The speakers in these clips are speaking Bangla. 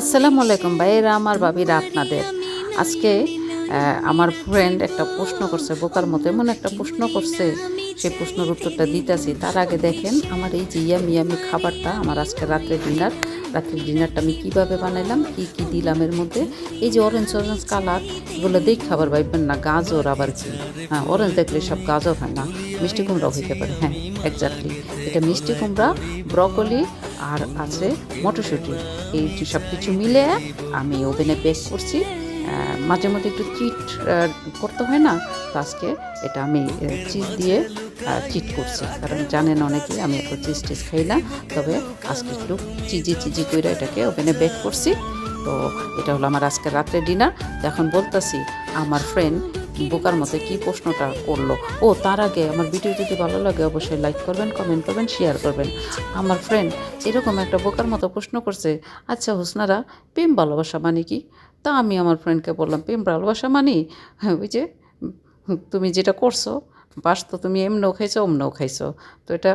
আসসালামু আলাইকুম ভাইয়েরা, আমার বাবিরা আপনাদের। আজকে আমার ফ্রেন্ড একটা প্রশ্ন করছে, বোকার মতো এমন একটা প্রশ্ন করছে সেই প্রশ্নের উত্তরটা দিতেছি। তার আগে দেখেন, আমার এই যে ইয়ামি ইয়ামি খাবারটা, আমার আজকে রাত্রে ডিনার রাত্রের ডিনারটা আমি কীভাবে বানাইলাম, কি কি দিলাম এর মধ্যে, এই যে অরেঞ্জ অরেঞ্জ কালার এগুলো দেখ খাবার ভাববেন না, গাজর আবার কি? হ্যাঁ অরেঞ্জ দেখলে সব গাজর হয় না, মিষ্টি কুমড়াও হইতে পারে হ্যাঁ এক্স্যাক্টলি এটা মিষ্টি কুমড়া ব্রকলি আর আছে মটরশুঁটি। এই সব কিছু মিলে আমি ওভেনে বেক করছি। মাঝে মধ্যে একটু চিট করতে হয় না, তো আজকে এটা আমি চিজ দিয়ে চিট করছি। কারণ জানেন অনেকেই আমি এত চিজ টিজ খাই না, তবে আজকে একটু চিজি চিজি করে এটাকে ওভেনে বেক করছি। তো এটা হলো আমার আজকে রাত্রে ডিনার তো এখন বলতেছি, আমার ফ্রেন্ড বোকার মতো কি প্রশ্নটা করল। ও, তার আগে আমার ভিডিও যদি ভালো লাগে, অবশ্যই লাইক করবেন কমেন্ট করবেন শেয়ার করবেন। আমার ফ্রেন্ড এরকম একটা বোকার মতো প্রশ্ন করছে আচ্ছা হুসনারা, প্রেম ভালোবাসা মানে কি? তা আমি আমার ফ্রেন্ডকে বললাম, প্রেম ভালোবাসা মানে ওই যে তুমি যেটা করছ, বাস তো তুমি এমনও খাইছো, অমনও খাইছো। তো এটা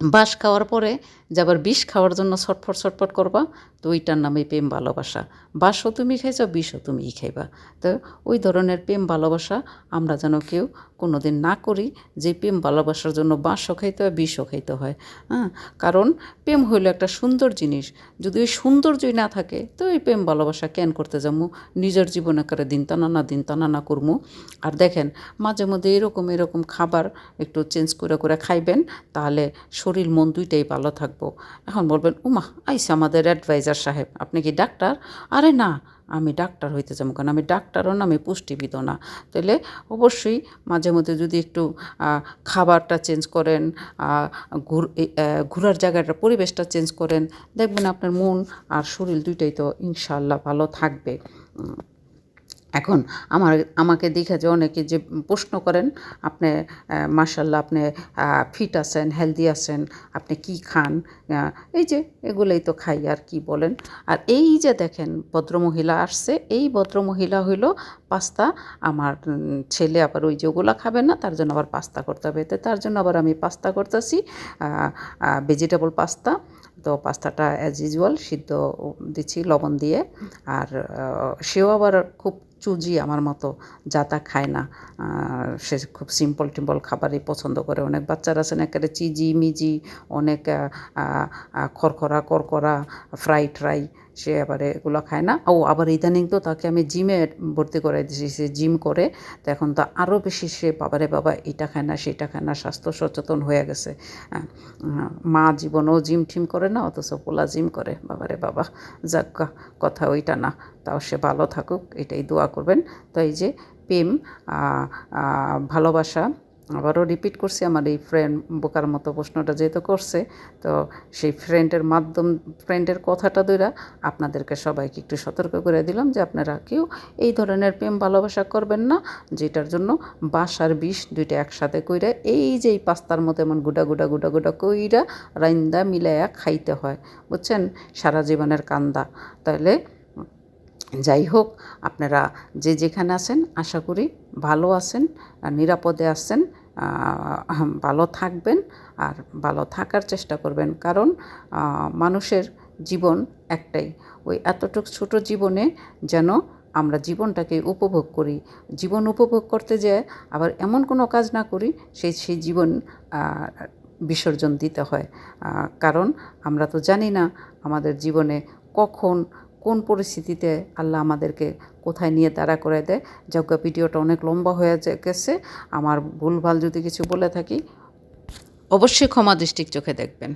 বাস খাওয়ার পরে যে আবার বিষ খাওয়ার জন্য ছটফট ছটফট করবা, তো ওইটার নামে প্রেম ভালোবাসা। বাসও তুমি খাইছো, বিষও তুমিই খাইবা। তো ওই ধরনের প্রেম ভালোবাসা আমরা যেন কেউ কোনো দিন না করি, যে প্রেম ভালোবাসার জন্য বাঁশও খাইতে হয়, বিষও খাইতে হয়। হ্যাঁ কারণ প্রেম হইল একটা সুন্দর জিনিস। যদি ওই সৌন্দর্যই না থাকে, তো ওই প্রেম ভালোবাসা কেন করতে যাব নিজের জীবনে করে দিন টানানা দিন টানানা করব আর দেখেন, মাঝে মধ্যে এরকম এরকম খাবার একটু চেঞ্জ করে করে খাইবেন, তাহলে শরীর, মন দুইটাই ভালো থাকব। এখন বলবেন, উমা, আইসা আমাদের অ্যাডভাইজার সাহেব, আপনি কি ডাক্তার? আরে না, আমি ডাক্তার হইতে যাব কারণ আমি ডাক্তারও না, আমি পুষ্টিবিদও না। তাহলে অবশ্যই মাঝে মধ্যে যদি একটু খাবারটা চেঞ্জ করেন ঘোরার জায়গাটা, পরিবেশটা চেঞ্জ করেন, দেখবেন আপনার মন আর শরীর দুইটাই তো ইনশাল্লাহ ভালো থাকবে। এখন আমার, আমাকে দেখে যে অনেকে যে প্রশ্ন করেন, আপনি মার্শাল্লাহ আপনি ফিট আছেন হেলদি আছেন, আপনি কি খান? এই যে এগুলোই তো খাই, আর কি বলেন? আর এই যে দেখেন ভদ্রমহিলা আসছে, এই ভদ্রমহিলা হইল পাস্তা, আমার ছেলে আবার ওই যে ওগুলো খাবে না, তার জন্য আবার পাস্তা করতে হবে। তো তার জন্য আবার আমি পাস্তা করতেছি ভেজিটেবল পাস্তা। তো পাস্তাটা অ্যাজ ইউজুয়াল সিদ্ধ দিচ্ছি লবণ দিয়ে। আর সেও আবার খুব চুজি আমার মতো, যা তা খায় না। সে খুব সিম্পল টিম্পল খাবারই পছন্দ করে। অনেক বাচ্চারা আছেন একেবারে চিজি মিজি অনেক খরখরা, করকরা ফ্রাই ট্রাই সে আবার এগুলো খায় না। ও আবার ইদানিং তো তাকে আমি জিমে ভর্তি করে দিয়েছি সে জিম করে। তো এখন তো আরও বেশি সে বাবারে বাবা এটা খায় না সেটা খায় না স্বাস্থ্য সচেতন হয়ে গেছে। হ্যাঁ, মা জীবনেও জিম ঠিম করে না অথচ পোলা জিম করে। বাবারে বাবা যাক কথা ওইটা না। তাও সে ভালো থাকুক এটাই দোয়া করবেন। তো এই যে প্রেম ভালোবাসা আবারও রিপিট করছি, আমার এই ফ্রেন্ড বোকার মতো প্রশ্নটা যেহেতু করছে, তো সেই ফ্রেন্ডের মাধ্যম ফ্রেন্ডের কথাটা ধরে আপনাদেরকে সবাইকে একটু সতর্ক করে দিলাম যে আপনারা কেউ এই ধরনের প্রেম ভালোবাসা করবেন না, যেটার জন্য বাস আর বিষ দুইটা একসাথে কইরা এই যে এই পাস্তার মতো এমন গুডা গুডা গুডা গুডা কইরা রাইন্দা মিলাইয়া খাইতে হয়, বুঝছেন? সারা জীবনের কান্দা। তাহলে যাই হোক, আপনারা যে যেখানে আছেন, আশা করি ভালো আছেন আর নিরাপদে আছেন। ভালো থাকবেন আর ভালো থাকার চেষ্টা করবেন। কারণ মানুষের জীবন একটাই। ওই এতটুক ছোট জীবনে যেন আমরা জীবনটাকে উপভোগ করি। জীবন উপভোগ করতে যেয়ে আবার এমন কোনো কাজ না করি সেই সেই জীবন বিসর্জন দিতে হয়। কারণ আমরা তো জানি না আমাদের জীবনে কখন কোন পরিস্থিতিতে আল্লাহ আমাদেরকে কোথায় নিয়ে তারা করে দেয়? যজ্ঞ ভিডিওটা অনেক লম্বা হয়ে গেছে। আমার ভুলভাল যদি কিছু বলে থাকি, অবশ্যই ক্ষমা দৃষ্টির চোখে দেখবেন।